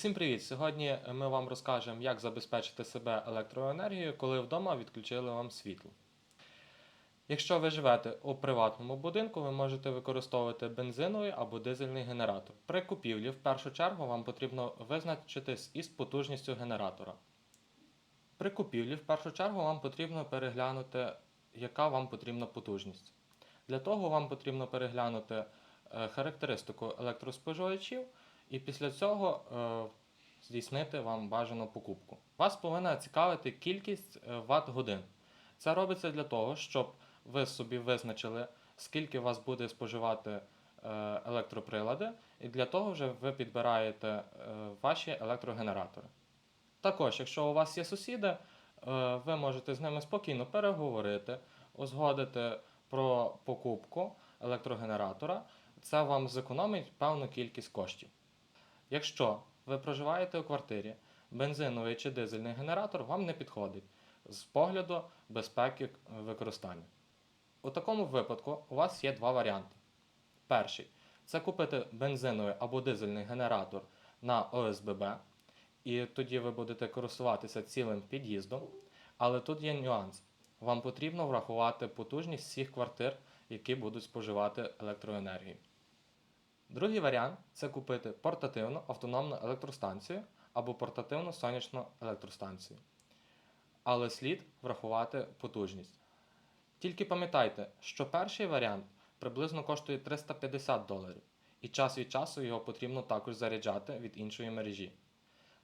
Усім привіт! Сьогодні ми вам розкажемо, як забезпечити себе електроенергією, коли вдома відключили вам світло. Якщо ви живете у приватному будинку, ви можете використовувати бензиновий або дизельний генератор. При купівлі, в першу чергу, вам потрібно визначитись із потужністю генератора. При купівлі, в першу чергу, вам потрібно переглянути, яка вам потрібна потужність. Для того вам потрібно переглянути е, характеристику електроспоживачів і після цього е, здійснити вам бажану покупку. Вас повинна цікавити кількість е, ватт-годин. Це робиться для того, щоб ви собі визначили, скільки вас буде споживати е, електроприлади, і для того вже ви підбираєте ваші електрогенератори. Також, якщо у вас є сусіди, ви можете з ними спокійно переговорити, узгодити про покупку електрогенератора. Це вам зекономить певну кількість коштів. Якщо ви проживаєте у квартирі, бензиновий чи дизельний генератор вам не підходить з погляду безпеки використання. У такому випадку у вас є два варіанти. Перший це купити бензиновий або дизельний генератор на ОСББ, і тоді ви будете користуватися цілим під'їздом. Але тут є нюанс. Вам потрібно врахувати потужність всіх квартир, які будуть споживати електроенергію. Другий варіант це купити портативну автономну електростанцію або портативну сонячну електростанцію. Але слід врахувати потужність. Тільки пам'ятайте, що перший варіант приблизно коштує 350 доларів, і час від часу його потрібно також заряджати від іншої мережі.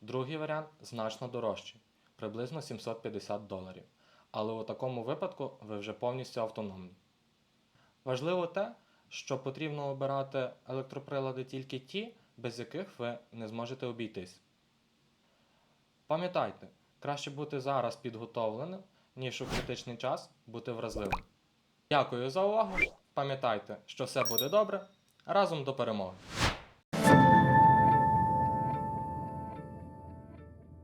Другий варіант значно дорожчий, приблизно 750 доларів. Але у такому випадку ви вже повністю автономні. Важливо те, що потрібно обирати електроприлади тільки ті, без яких ви не зможете обійтись. Пам'ятайте, краще бути зараз підготовленим, ніж у критичний час бути вразливим. Дякую за увагу. Пам'ятайте, що все буде добре. Разом до перемоги!